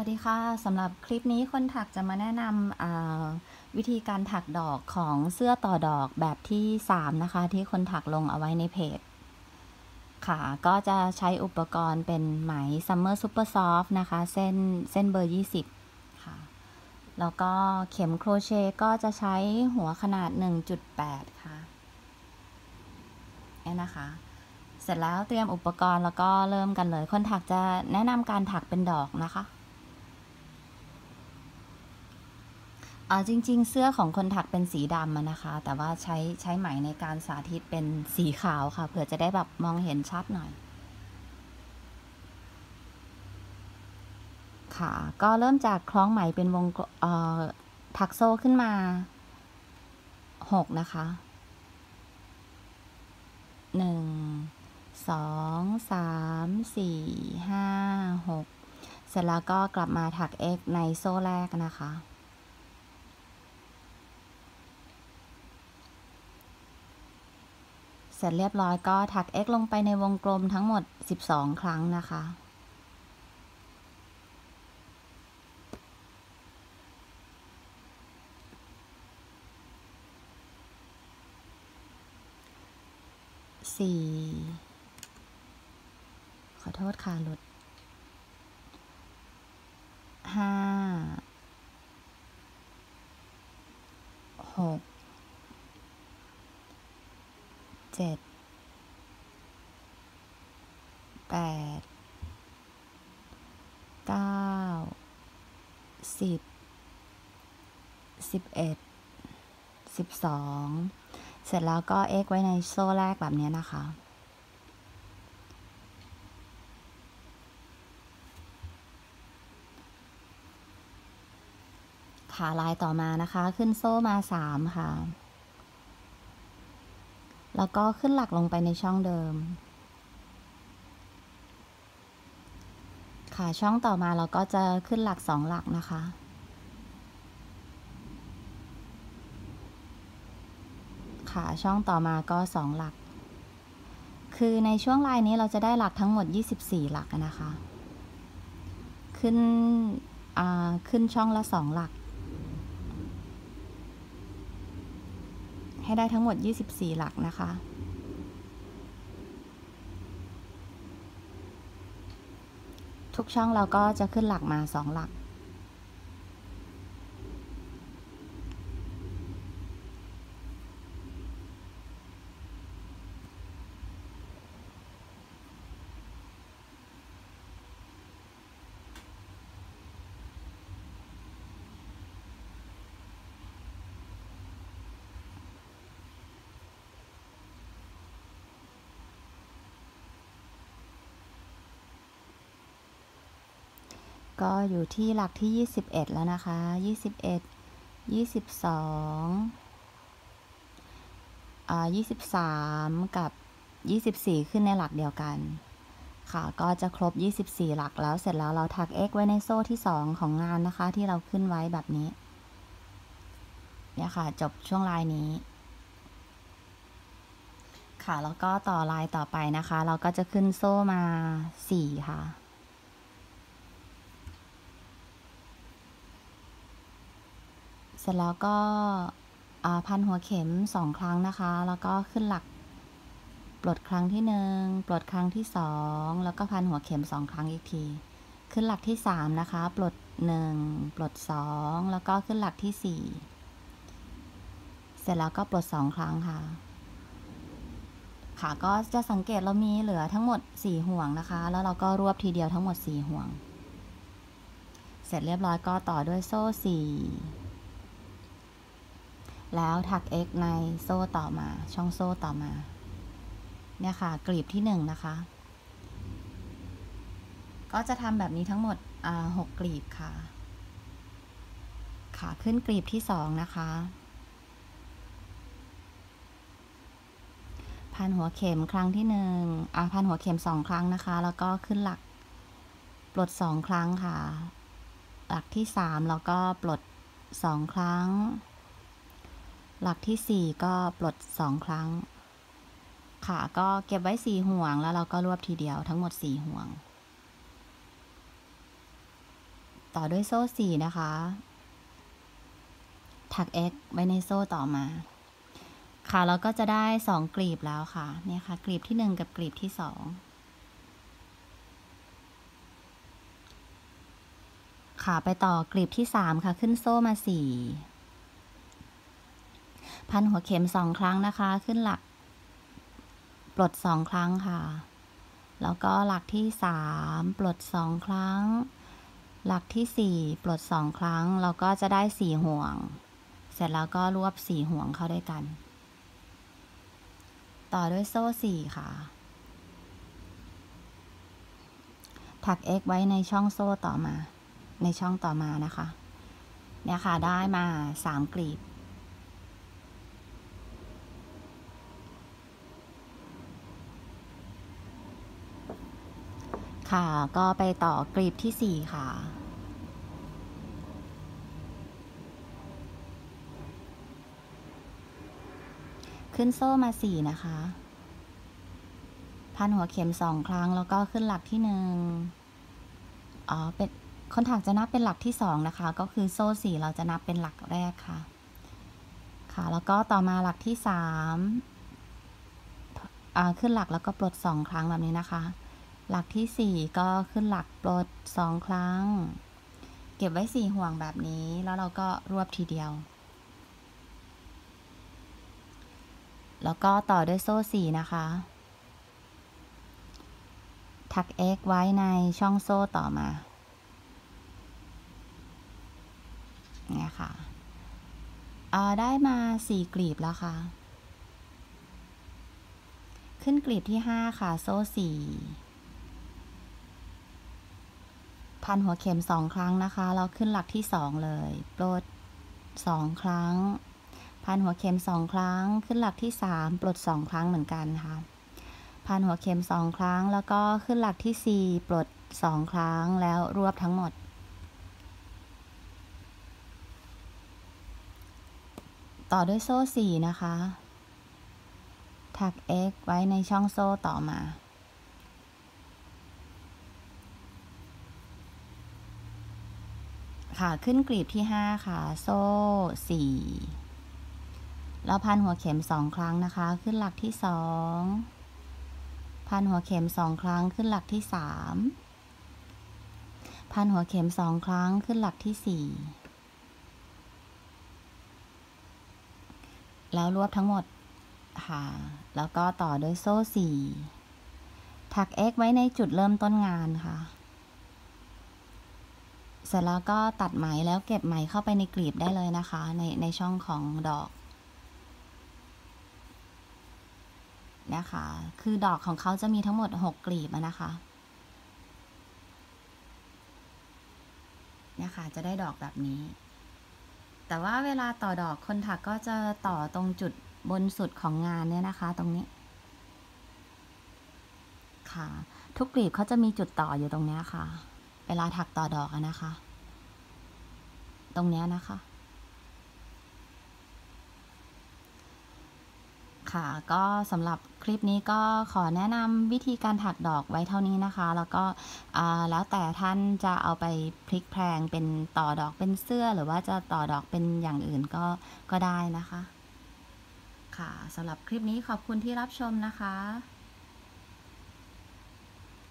วัสดีค่ะสำหรับคลิปนี้คนถักจะมาแนะนำวิธีการถักดอกของเสื้อต่อดอกแบบที่ 3 นะคะ ที่คนถักลงเอาไว้ในเพจ ค่ะ ก็จะใช้อุปกรณ์เป็นไหม Summer Super Soft นะคะ เส้นเส้นเบอร์ 20 ค่ะ แล้วก็เข็มโครเชต์ก็จะใช้หัวขนาด 1.8 ค่ะนี่นะคะเสร็จแล้วเตรียมอุปกรณ์แล้วก็เริ่มกันเลย คนถักจะแนะนำการถักเป็นดอกนะคะ อ่าจริง ๆ เสื้อของคนถักเป็นสีดำนะคะ แต่ว่าใช้ใช้ไหมในการสาธิตเป็นสีขาวค่ะ เผื่อจะได้แบบมองเห็นชัดหน่อย ค่ะ ก็เริ่มจากคล้องไหมเป็นวงเอ่อถักโซ่ขึ้นมาหกนะคะหนึ่งสองสามสี่ห้าหกเสร็จแล้วก็กลับมาถัก x ในโซ่แรกนะคะเส ร็จเรียบร้อยก็ถัก x ลงไปในวงกลมทั้งหมด 12 ครั้งนะคะ สี่ ขอโทษค่ะหลุด ห้า หก เจ็ดแปดเก้าสิบสิบเอ็ดสิบสองเสร็จแล้วก็เอ็กไว้ในโซ่แรกแบบนี้นะคะขาลายต่อมานะคะ ขึ้นโซ่มาสามค่ะ แล้วก็ขึ้นหลักลงไปในช่องเดิม ค่ะช่องต่อมาเราก็จะขึ้นหลักสองหลักนะคะ ค่ะช่องต่อมาก็สองหลัก คือในช่วงลายนี้เราจะได้หลักทั้งหมด 24 หลักนะคะ ขึ้นขึ้นช่องละสองหลัก ให้ได้ทั้งหมด 24 หลักนะคะ ทุกช่องเราก็จะขึ้นหลักมาสองหลัก ก็อยู่ที่หลักที่ 21 แล้วนะคะ 21 22อ่า23 กับ 24 ขึ้นในหลักเดียวกัน ค่ะ ก็จะครบ 24 หลักแล้วเสร็จแล้วเราถัก x ไว้ในโซ่ที่ 2 ของงานนะคะ ที่เราขึ้นไว้แบบนี้ เนี่ยค่ะ จบช่วงลายนี้ ค่ะ แล้วก็ต่อลายต่อไปนะคะ เราก็จะขึ้นโซ่มา 4 ค่ะ เสร็จแล้วก็พันหัวเข็มสองครั้งนะคะ แล้วก็ขึ้นหลัก ปลดครั้งที่หนึ่งปลดครั้งที่สองแล้วก็พันหัวเข็มสองครั้งอีกที ขึ้นหลักที่สามนะคะ ปลดหนึ่งปลดสองแล้วก็ขึ้นหลักที่สี่เสร็จแล้วก็ปลดสองครั้งค่ะ ค่ะก็จะสังเกตเรามีเหลือทั้งหมดสี่ห่วงนะคะ แล้วเราก็รวบทีเดียวทั้งหมดสี่ห่วง เสร็จเรียบร้อยก็ต่อด้วยโซ่สี่ แล้วถัก x ในโซ่ต่อมา ช่องโซ่ต่อมา เนี่ยค่ะ กลีบที่หนึ่งนะคะ ก็จะทำแบบนี้ทั้งหมดหกกลีบค่ะ ขาขึ้นกลีบที่สองนะคะพันหัวเข็มครั้งที่หนึ่งอ่าพันหัวเข็มสองครั้งนะคะ แล้วก็ขึ้นหลัก ปลดสองครั้งค่ะ หลักที่สามแล้วก็ปลดสองครั้ง หลักที่ 4 ก็ปลด 2 ครั้ง ค่ะ ก็เก็บไว้ 4 ห่วง แล้วเราก็รวบทีเดียวทั้งหมด 4 ห่วง ต่อด้วยโซ่สี่นะคะ ถัก x ไว้ในโซ่ต่อมา ค่ะ เราก็จะได้สองกลีบแล้วค่ะ เนี่ยค่ะ กลีบที่หนึ่งกับกลีบที่สองค่ะ ไปต่อกลีบที่สามค่ะ ขึ้นโซ่มาสี่ พันหัวเข็มสองครั้งนะคะ ขึ้นหลัก ปลดสองครั้งค่ะ แล้วก็หลักที่สามปลดสองครั้ง หลักที่สี่ปลดสองครั้ง เราก็จะได้สี่ห่วง เสร็จแล้วก็รวบสี่ห่วงเข้าด้วยกัน ต่อด้วยโซ่สี่ค่ะ ถัก x ไว้ในช่องโซ่ต่อมา ในช่องต่อมานะคะ เนี่ยค่ะได้มาสามกลีบ ค่ะ ก็ไปต่อกลีบที่สี่ค่ะ ขึ้นโซ่มาสี่นะคะ พันหัวเข็มสองครั้งแล้วก็ขึ้นหลักที่หนึ่งอ๋อ เป็นคนถักจะนับเป็นหลักที่สองนะคะ ก็คือโซ่สี่เราจะนับเป็นหลักแรกค่ะ ค่ะ แล้วก็ต่อมาหลักที่สามอ่าขึ้นหลักแล้วก็ปลดสองครั้งแบบนี้นะคะ หลักที่สี่ก็ขึ้นหลักปลดสองครั้ง เก็บไว้สี่ห่วงแบบนี้แล้วเราก็รวบทีเดียว แล้วก็ต่อด้วยโซ่สี่นะคะถัก x ไว้ในช่องโซ่ต่อมาเนี่ยค่ะได้มาสี่กลีบแล้วค่ะ ขึ้นกลีบที่ห้าค่ะ โซ่สี่ พันหัวเข็มสองครั้งนะคะ เราขึ้นหลักที่สองเลยปลดสองครั้ง พันหัวเข็มสองครั้ง ขึ้นหลักที่สามปลดสองครั้งเหมือนกันค่ะ พันหัวเข็มสองครั้ง แล้วก็ขึ้นหลักที่สี่ปลดสองครั้งแล้วรวบทั้งหมด ต่อด้วยโซ่สี่นะคะ ถัก x ไว้ในช่องโซ่ต่อมา ค่ะ ขึ้นกลีบที่ห้าค่ะ โซ่สี่แล้วพันหัวเข็มสองครั้งนะคะ ขึ้นหลักที่สองพันหัวเข็มสองครั้งขึ้นหลักที่สามพันหัวเข็มสองครั้งขึ้นหลักที่สี่แล้วรวบทั้งหมดค่ะ แล้วก็ต่อด้วยโซ่สี่ถัก x ไว้ในจุดเริ่มต้นงานค่ะ เสร็จแล้วก็ตัดไหมแล้วเก็บไหมเข้าไปในกลีบได้เลยนะคะ ในในช่องของดอกนี่ยค่ะคือดอกของเขาจะมีทั้งหมดหกกลีบนะคะเนี่ยค่ะจะได้ดอกแบบนี้ แต่ว่าเวลาต่อดอกคนถักก็จะต่อตรงจุดบนสุดของงานเนี่ยนะคะ ตรงนี้ ค่ะ ทุกกลีบเขาจะมีจุดต่ออยู่ตรงนี้ค่ะ เวลาถักต่อดอกนะคะ ตรงเนี้ยนะคะ ค่ะก็สำหรับคลิปนี้ก็ขอแนะนำวิธีการถักดอกไว้เท่านี้นะคะ แล้วก็แล้วแต่ท่านจะเอาไปพลิกแพลงเป็นต่อดอกเป็นเสื้อหรือว่าจะต่อดอกเป็นอย่างอื่นก็ก็ได้นะคะ ค่ะสำหรับคลิปนี้ขอบคุณที่รับชมนะคะ